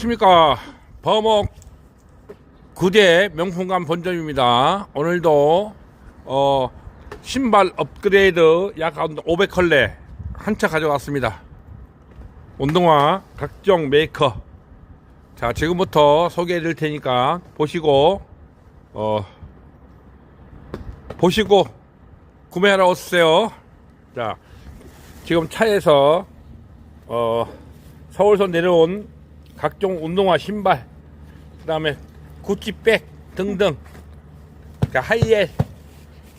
안녕하십니까. 버목 구대 명품관 본점입니다. 오늘도 어 신발 업그레이드 약 500컬레 한 차 가져왔습니다. 운동화 각종 메이커. 자 지금부터 소개해 드릴 테니까 보시고 어 보시고 구매하러 오세요. 자 지금 차에서 어 서울서 내려온 각종 운동화 신발 그 다음에 구찌백 등등. 자, 하이엘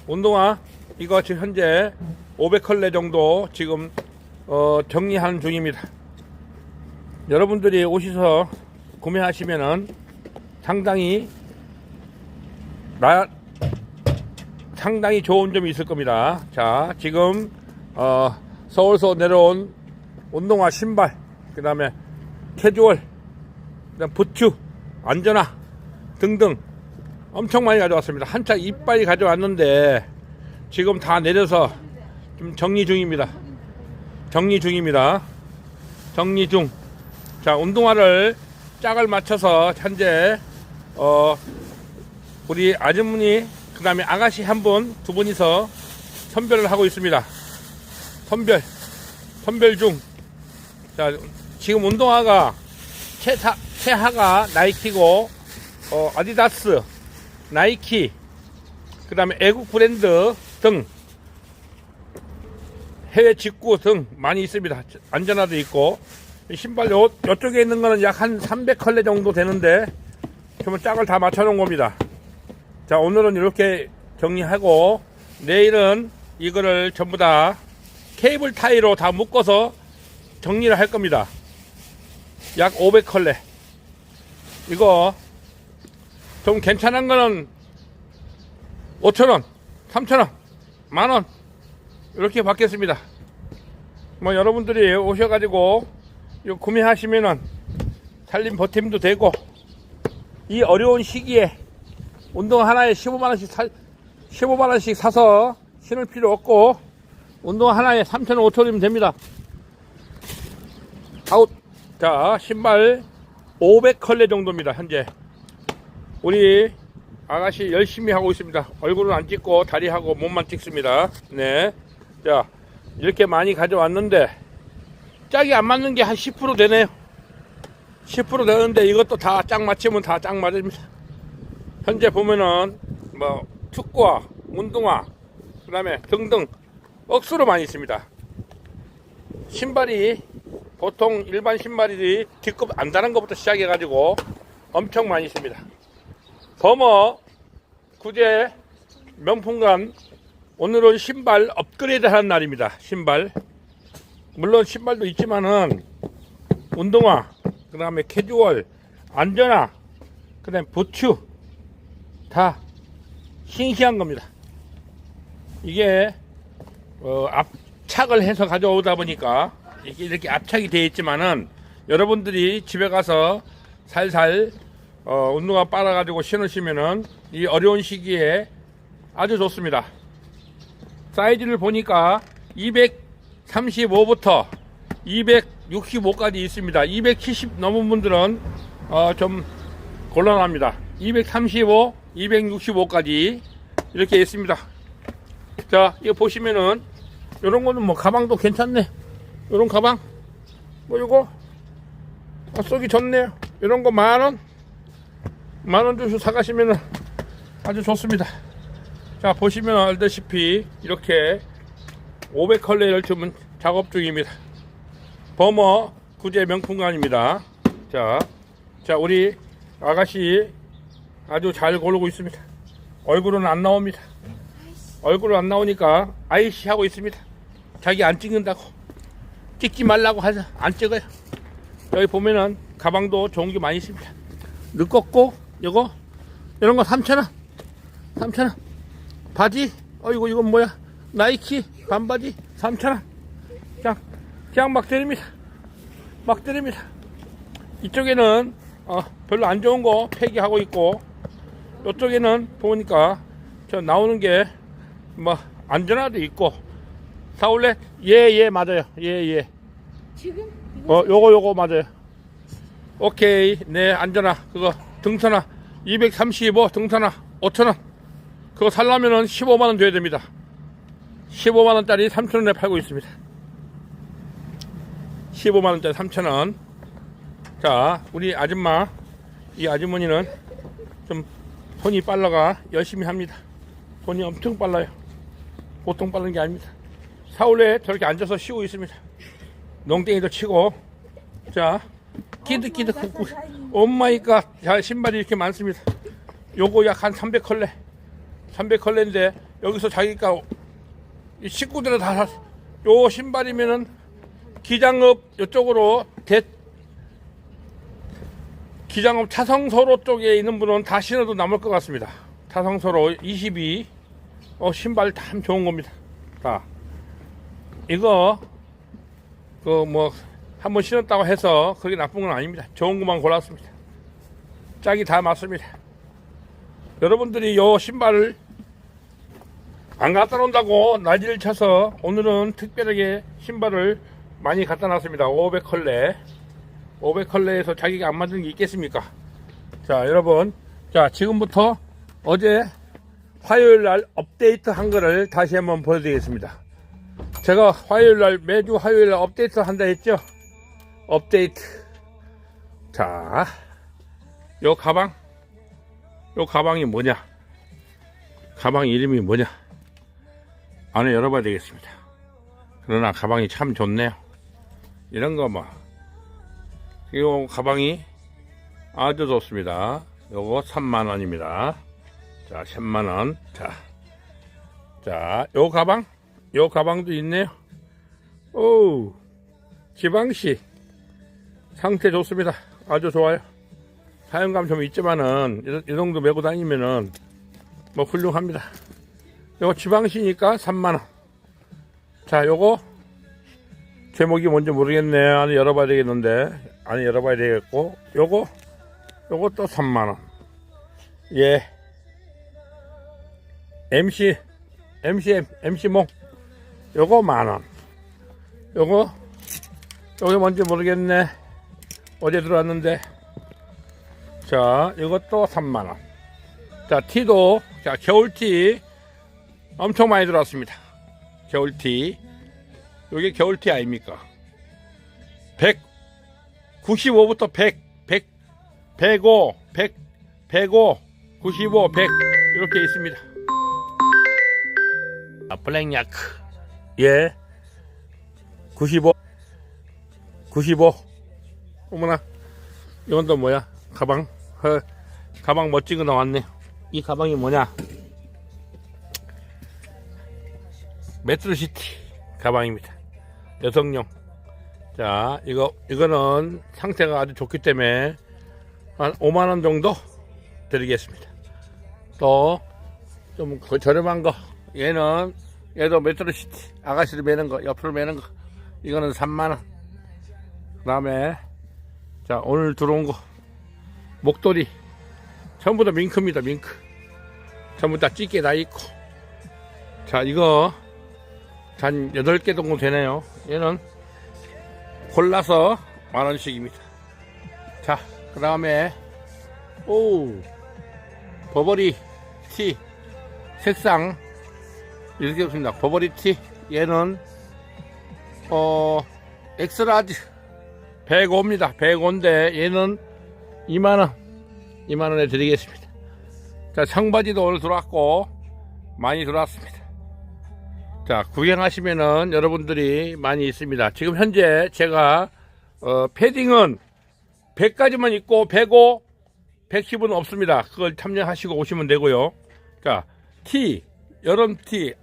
운동화 이거 지금 현재 500컬레 정도 지금 어, 정리하는 중입니다. 여러분들이 오셔서 구매하시면은 상당히 나 상당히 좋은 점이 있을 겁니다. 자 지금 어, 서울서 내려온 운동화 신발 그 다음에 캐주얼 그다음 부츠 안전화 등등 엄청 많이 가져왔습니다. 한차 이빨이 가져왔는데 지금 다 내려서 좀 정리 중입니다. 정리 중입니다. 정리 중 자 운동화를 짝을 맞춰서 현재 어 우리 아주머니 그 다음에 아가씨 한 분 두 분이서 선별을 하고 있습니다. 선별 선별 중 자 지금 운동화가 최사, 최하가 나이키고 어, 아디다스, 나이키, 그 다음에 애국 브랜드 등 해외 직구 등 많이 있습니다. 안전화도 있고 신발 요, 요쪽에 있는 거는 약 한 300컬레 정도 되는데 그러면 짝을 다 맞춰 놓은 겁니다. 자 오늘은 이렇게 정리하고 내일은 이거를 전부 다 케이블 타이로 다 묶어서 정리를 할 겁니다. 약 500컬레. 이거 좀 괜찮은 거는 5천원, 3천원, 만원 이렇게 받겠습니다. 뭐 여러분들이 오셔가지고 이거 구매하시면은 살림 버팀도 되고 이 어려운 시기에 운동 하나에 15만원씩 살, 15만원씩 사서 신을 필요 없고 운동 하나에 3천원, 5천원이면 됩니다. 아웃. 자, 신발 500컬레 정도입니다, 현재. 우리 아가씨 열심히 하고 있습니다. 얼굴은 안 찍고 다리하고 몸만 찍습니다. 네. 자, 이렇게 많이 가져왔는데, 짝이 안 맞는 게 한 10% 되네요. 10% 되는데 이것도 다 짝 맞추면 다 짝 맞습니다. 현재 보면은, 뭐, 축구화, 운동화, 그 다음에 등등 억수로 많이 있습니다. 신발이 보통 일반 신발이 뒷급 안 다는 것부터 시작해가지고 엄청 많이 있습니다. 버머 구제 명품관 오늘은 신발 업그레이드 하는 날입니다. 신발 물론 신발도 있지만은 운동화 그 다음에 캐주얼 안전화 그 다음에 부츠 다 싱싱한 겁니다. 이게 어, 압착을 해서 가져오다 보니까 이렇게, 압착이 되어 있지만은 여러분들이 집에 가서 살살 어, 운동화 빨아가지고 신으시면은 이 어려운 시기에 아주 좋습니다. 사이즈를 보니까 235부터 265까지 있습니다. 270 넘은 분들은 어, 좀 곤란합니다. 235, 265까지 이렇게 있습니다. 자, 이거 보시면은 이런 거는 뭐 가방도 괜찮네. 이런 가방 뭐 이거? 아, 쏘기 좋네요 이런 거 만원? 만원 주고 사가시면 아주 좋습니다. 자 보시면 알다시피 이렇게 500컬레를 주문 작업 중입니다. 버머 구제 명품관입니다. 자, 자 우리 아가씨 아주 잘 고르고 있습니다. 얼굴은 안 나옵니다. 얼굴은 안 나오니까 아이씨 하고 있습니다. 자기 안 찍는다고 찍지 말라고 하서 안 찍어요. 여기 보면은 가방도 좋은 게 많이 있습니다. 늦었고 이거 이런 거 3,000원. 3,000원. 바지 어이구 이건 뭐야? 나이키 반바지 3,000원. 그냥 그냥 막 드립니다. 막 드립니다. 이쪽에는 어, 별로 안 좋은 거 폐기하고 있고 이쪽에는 보니까 저 나오는 게 뭐 안전화도 있고 사올래? 예, 예, 맞아요. 예, 예. 지금 어, 요거, 요거 맞아요. 오케이. 네, 안전하. 그거 등산화 235 등산화 5,000원. 그거 살려면은 15만원 줘야 됩니다. 15만원짜리 3,000원에 팔고 있습니다. 15만원짜리 3,000원. 자, 우리 아줌마, 이 아주머니는 좀 손이 빨라가 열심히 합니다. 손이 엄청 빨라요. 보통 빠른 게 아닙니다. 사울에 저렇게 앉아서 쉬고 있습니다. 농땡이도 치고, 자, 끼득끼득 굽고, 오마이갓, 자, 신발이 이렇게 많습니다. 요거 약 한 300컬레. 300컬레인데, 여기서 자기가 이 식구들은 다 샀어. 요 신발이면은 기장읍 이쪽으로 대 기장읍 차성서로 쪽에 있는 분은 다 신어도 남을 것 같습니다. 차성서로 22 어, 신발 참 좋은 겁니다. 자, 이거 그 뭐 한 번 신었다고 해서 그게 나쁜 건 아닙니다. 좋은 것만 골랐습니다. 짝이 다 맞습니다. 여러분들이 요 신발을 안 갖다 놓는다고 난리를 쳐서 오늘은 특별하게 신발을 많이 갖다 놨습니다. 500컬레. 500컬레에서 자기가 안 만든 게 있겠습니까? 자, 여러분. 자, 지금부터 어제 화요일 날 업데이트 한 거를 다시 한번 보여드리겠습니다. 제가 화요일 날, 매주 화요일 날 업데이트 한다 했죠? 업데이트. 자, 요 가방. 요 가방이 뭐냐? 가방 이름이 뭐냐? 안에 열어봐야 되겠습니다. 그러나 가방이 참 좋네요. 이런 거 뭐. 이 가방이 아주 좋습니다. 요거 3만원입니다. 자, 10만원. 자. 자, 요 가방. 요 가방도 있네요. 오, 지방시. 상태 좋습니다. 아주 좋아요. 사용감 좀 있지만은, 이, 이 정도 메고 다니면은, 뭐 훌륭합니다. 요거 지방시니까 3만원. 자, 요거, 제목이 뭔지 모르겠네. 안에 열어봐야 되겠는데. 안에 열어봐야 되겠고. 요거, 요거 또 3만원. 예. MC, MCM, MC몽. 요거 만원. 요거, 요게 뭔지 모르겠네. 어제 들어왔는데. 자, 이것도 3만원. 자, 티도, 자, 겨울티 엄청 많이 들어왔습니다. 겨울티. 요게 겨울티 아닙니까? 100, 95부터 100, 100, 105, 100, 105, 95, 100 이렇게 있습니다. 아, 블랙야크. 예. 95, 95. 어머나. 이건 또 뭐야? 가방. 헐. 가방 거 나왔네. 이 가방이 뭐냐? 메트로시티 가방입니다. 여성용. 자, 이거, 이거는 상태가 아주 좋기 때문에 한 5만원 정도 드리겠습니다. 또, 좀그 저렴한 거. 얘는, 얘도 메트로시티. 아가씨를 매는 거, 옆으로 매는 거. 이거는 3만원. 그 다음에, 자, 오늘 들어온 거. 목도리. 전부 다 밍크입니다, 밍크. 전부 다 찌개 다 있고. 자, 이거, 한 8개 정도 되네요. 얘는 골라서 만원씩입니다. 자, 그 다음에, 오, 버버리 티, 색상, 이렇게 없습니다. 버버리 티, 얘는, 어, 엑스라지, 105입니다. 105인데, 얘는 2만원, 2만원에 드리겠습니다. 자, 청바지도 오늘 들어왔고, 많이 들어왔습니다. 자, 구경하시면은 여러분들이 많이 있습니다. 지금 현재 제가 어, 패딩은 100까지만 있고 105, 110은 없습니다. 그걸 참여하시고 오시면 되고요. 자, 티, 여름 티,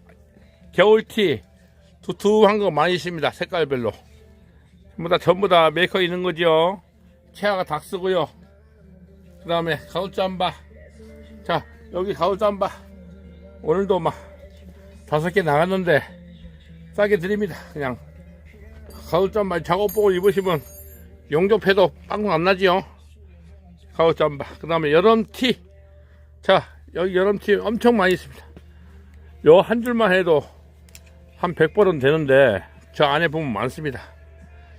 겨울 티, 두툼한 거 많이 있습니다. 색깔별로. 전부 다, 전부 다 메이커 있는 거죠. 체아가 닭 쓰고요. 그 다음에 가을 잠바. 자, 여기 가을 잠바. 오늘도 막 다섯 개 나갔는데 싸게 드립니다. 그냥 가을 잠바 작업복을 입으시면 용접해도 빵빵 안 나지요. 가을 잠바. 그 다음에 여름 티. 자, 여기 여름 티 엄청 많이 있습니다. 요 한 줄만 해도 한 100벌은 되는데 저 안에 보면 많습니다.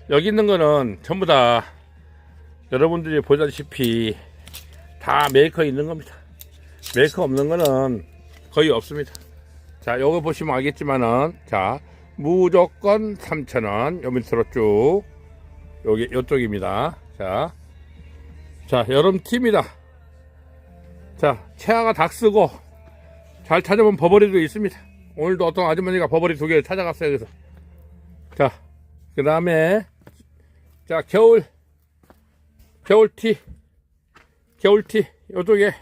여기 있는 거는 전부 다 여러분들이 보다시피 다 메이커 있는 겁니다. 메이커 없는 거는 거의 없습니다. 자, 요거 보시면 알겠지만은, 자, 무조건 3,000원. 요 밑으로 쭉. 여기, 요쪽입니다. 자. 자, 여름 팀이다. 자, 채아가 닭 쓰고, 잘 찾아보면 버버리도 있습니다. 오늘도 어떤 아주머니가 버버리 두 개를 찾아갔어요. 그래서. 자, 그 다음에, 자, 겨울, 겨울티, 겨울티, 요쪽에,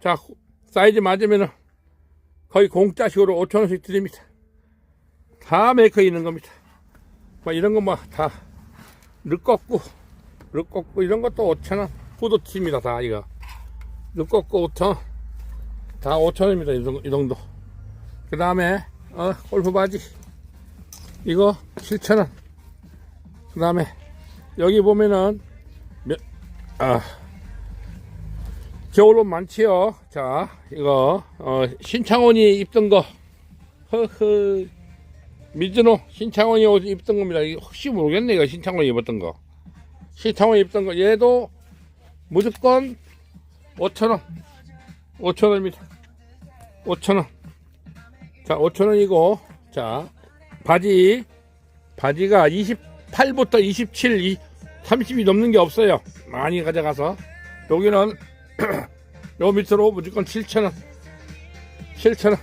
자, 사이즈 맞으면은 거의 공짜식으로 5천원씩 드립니다. 다 메이커 있는 겁니다. 뭐 이런 거뭐다 르꺾고, 르꺾고 이런 것도 5천원. 후드티입니다, 다 이거. 르꺾고 5천원. 다 5천원입니다, 이 정도. 그 다음에, 어, 골프 바지. 이거 7천원. 그 다음에, 여기 보면은, 몇, 아, 겨울옷 많지요. 자, 이거, 어, 신창원이 입던 거. 허허. 미즈노 신창원이 옷 입던 겁니다. 혹시 모르겠네, 이거 신창원이 입었던 거. 신창원이 입던 거. 얘도 무조건 5천원. 5천원입니다. 5천원. 자, 5천원이고, 자, 바지, 바지가 28부터 27, 2, 30이 넘는 게 없어요. 많이 가져가서. 여기는 요 밑으로 무조건 7,000원. 7,000원.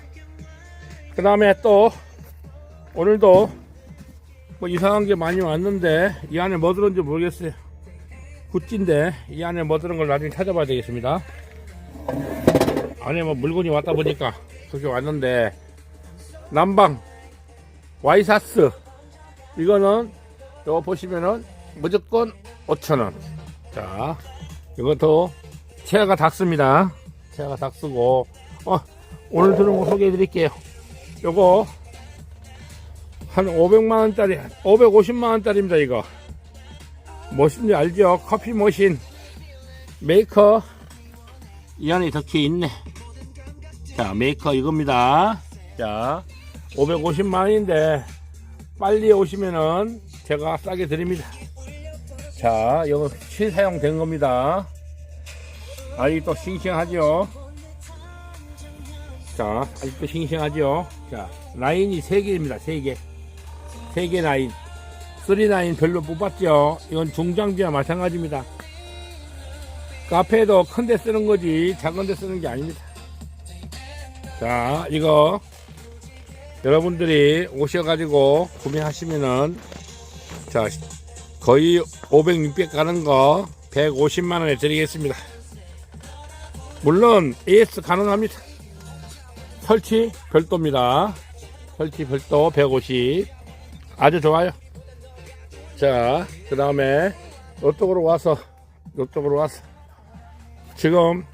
그 다음에 또 오늘도 뭐 이상한 게 많이 왔는데 이 안에 뭐 들었는지 모르겠어요. 굿즈인데 이 안에 뭐 들은 걸 나중에 찾아봐야 되겠습니다. 안에 뭐 물건이 왔다 보니까 그렇게 왔는데 남방 와이사스 이거는 이거 보시면은 무조건 5,000원 자 이것도 채아가 닭습니다. 채아가 닭쓰고 어, 오늘 들은 거 소개해 드릴게요. 요거 한 500만 원짜리 550만 원짜리입니다 이거 멋인지 알죠? 커피 머신 메이커 이 안에 적혀 있네. 자 메이커 이겁니다. 자 550만 원인데 빨리 오시면은 제가 싸게 드립니다. 자, 이거 실사용된 겁니다. 아직도 싱싱하죠? 자, 아직도 싱싱하죠? 자, 라인이 3개입니다. 3개. 3개 라인. 3 라인 별로 못 봤죠? 이건 중장비와 마찬가지입니다. 카페도 큰데 쓰는 거지, 작은 데 쓰는 게 아닙니다. 자, 이거, 여러분들이 오셔가지고 구매하시면은, 자, 거의 500, 600 가는 거 150만 원에 드리겠습니다. 물론 AS 가능합니다. 설치 별도입니다. 설치 별도 150. 아주 좋아요. 자, 그 다음에 이쪽으로 와서 이쪽으로 와서 지금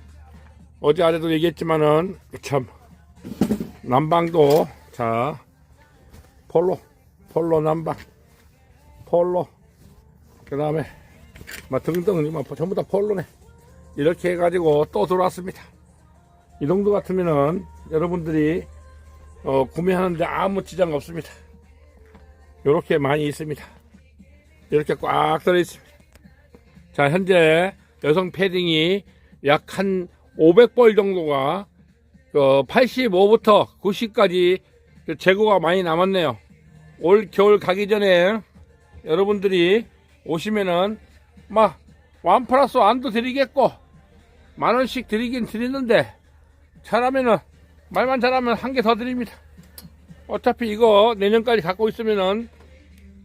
어제 아래도 얘기했지만은 참 난방도 자 폴로 폴로 난방 폴로 그 다음에 막 등등 막 전부 다 폴로네. 이렇게 해가지고 또 들어왔습니다. 이 정도 같으면은 여러분들이 어, 구매하는데 아무 지장 없습니다. 이렇게 많이 있습니다. 이렇게 꽉 들어 있습니다. 자 현재 여성 패딩이 약 한 500벌 정도가 그 85부터 90까지 재고가 많이 남았네요 올 겨울 가기 전에 여러분들이 오시면은 막 완 플러스 완도 드리겠고 만 원씩 드리긴 드리는데 잘하면은 말만 잘하면 한 개 더 드립니다. 어차피 이거 내년까지 갖고 있으면은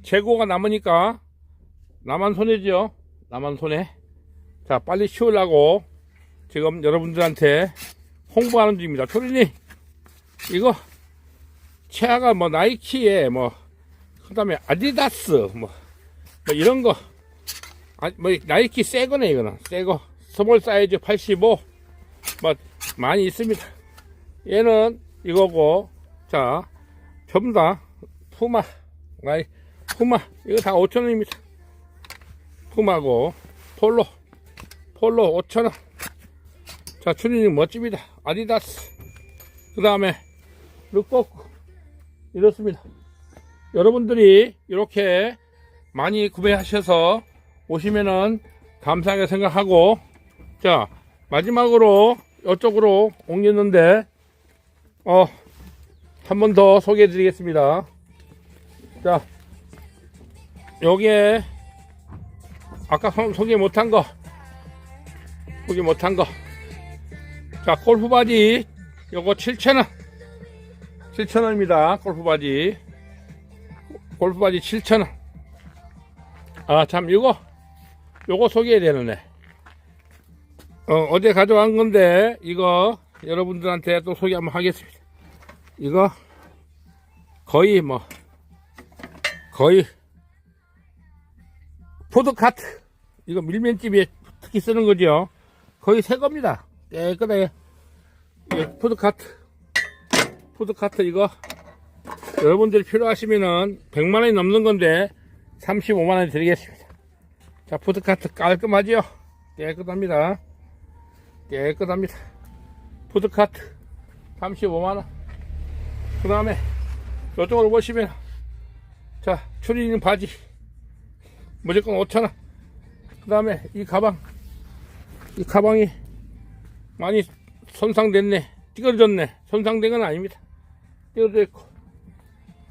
재고가 남으니까 나만 손해죠. 나만 손해. 자 빨리 치우려고 지금 여러분들한테 홍보하는 중입니다. 초린이 이거 최하가 뭐 나이키에 뭐 그다음에 아디다스 뭐, 뭐 이런 거. 아, 뭐 나이키 새 거네 이거는. 새거. 스몰 사이즈 85 뭐 많이 있습니다. 얘는 이거고. 자 전부 다. 푸마. 나이 푸마. 이거 다 5천원입니다. 푸마고. 폴로. 폴로 5천원. 자 추리닝 멋집니다. 아디다스. 그 다음에 르꼬크 이렇습니다. 여러분들이 이렇게 많이 구매하셔서 오시면은 감사하게 생각하고 자 마지막으로 이쪽으로 옮겼는데 어 한 번 더 소개해 드리겠습니다. 자 여기에 아까 소- 소개 못한 거 소개 못한 거자 골프 바지 요거 7,000원 7,000원입니다. 골프 바지. 골프 바지 7,000원. 아 참 이거 요거 소개해야 되는데. 어, 어제 가져간 건데 이거 여러분들한테 또 소개 한번 하겠습니다. 이거 거의 뭐 거의 포드카트. 이거 밀면집에 특히 쓰는 거죠. 거의 새 겁니다. 깨끗하게. 이게 포드카트 포드카트 이거 여러분들이 필요하시면은 100만원이 넘는 건데 35만원 드리겠습니다. 자 푸드카트 깔끔하지요? 깨끗합니다. 깨끗합니다. 푸드카트 35만원. 그 다음에 이쪽으로 보시면 자 추리닝 바지 무조건 5천원. 그 다음에 이 가방 이 가방이 많이 손상됐네 찌그러졌네. 손상된 건 아닙니다 찌그러져 있고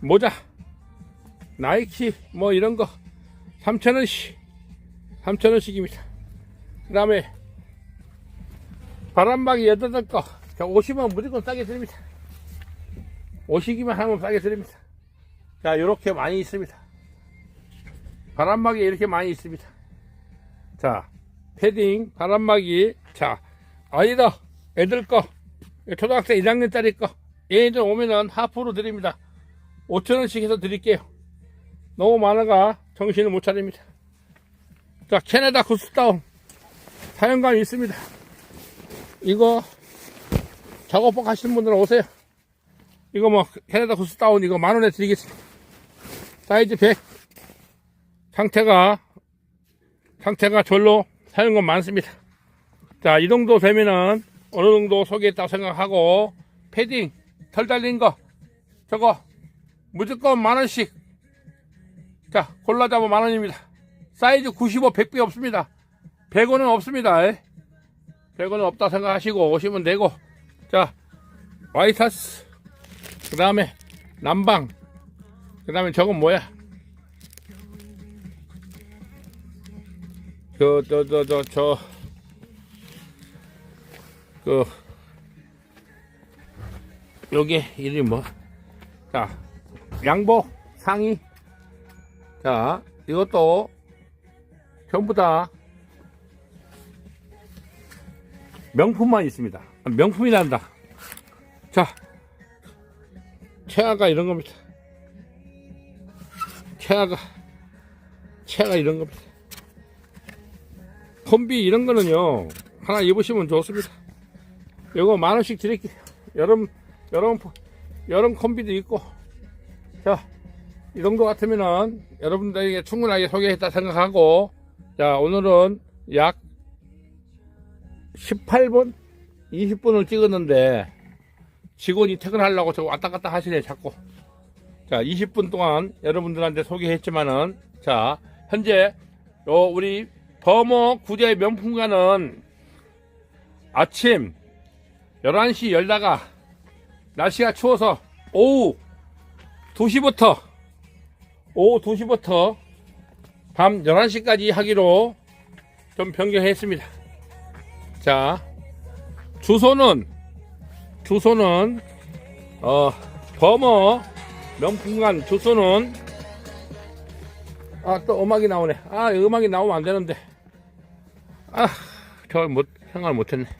모자 나이키 뭐 이런 거. 3천원씩. 3천원씩입니다. 그 다음에 바람막이 8거. 자, 오시면 무조건 싸게 드립니다. 오시기만 하면 싸게 드립니다. 자 이렇게 많이 있습니다. 바람막이 이렇게 많이 있습니다. 자 패딩 바람막이. 자 아니다. 애들 거. 초등학생 1학년짜리 거 얘네들 오면은 하프로 드립니다. 5천원씩 해서 드릴게요. 너무 많아가 정신을 못 차립니다. 자 캐나다 구스다운. 사용감 있습니다. 이거 작업복 하시는 분들은 오세요. 이거 뭐 캐나다 구스다운 이거 만원에 드리겠습니다. 사이즈 100 상태가 상태가 절로 사용감 많습니다. 자 이 정도 되면은 어느 정도 소개했다고 생각하고 패딩 털 달린 거 저거 무조건 만원씩. 자 골라 잡아 만원입니다. 사이즈 95 100배 없습니다. 100원은 없습니다. 100원은 없다 생각하시고 오시면 되고. 자 와이타스 그 다음에 남방 그 다음에 저건 뭐야? 저 저 저 저저그 요게 이름이 뭐? 자 양복 상의. 자 이것도 전부 다 명품만 있습니다. 명품이란다. 자 최아가 이런 겁니다. 최아가 최아가 이런 겁니다. 콤비 이런 거는요 하나 입으시면 좋습니다. 요거 만 원씩 드릴게요. 여름 여름 여름 콤비도 있고 자 이 정도 같으면은 여러분들에게 충분하게 소개했다 생각하고 자 오늘은 약 18분 20분을 찍었는데 직원이 퇴근하려고 저 왔다 갔다 하시네 자꾸. 자 20분 동안 여러분들한테 소개했지만은 자 현재 요 우리 범어 구제 명품관은 아침 11시 열다가 날씨가 추워서 오후 2시부터 오후 2시부터 밤 11시까지 하기로 좀 변경했습니다. 자, 주소는, 주소는, 어, 범어 명품관 주소는, 아, 또 음악이 나오네. 아, 음악이 나오면 안 되는데. 아, 저 못, 생각을 못 했네.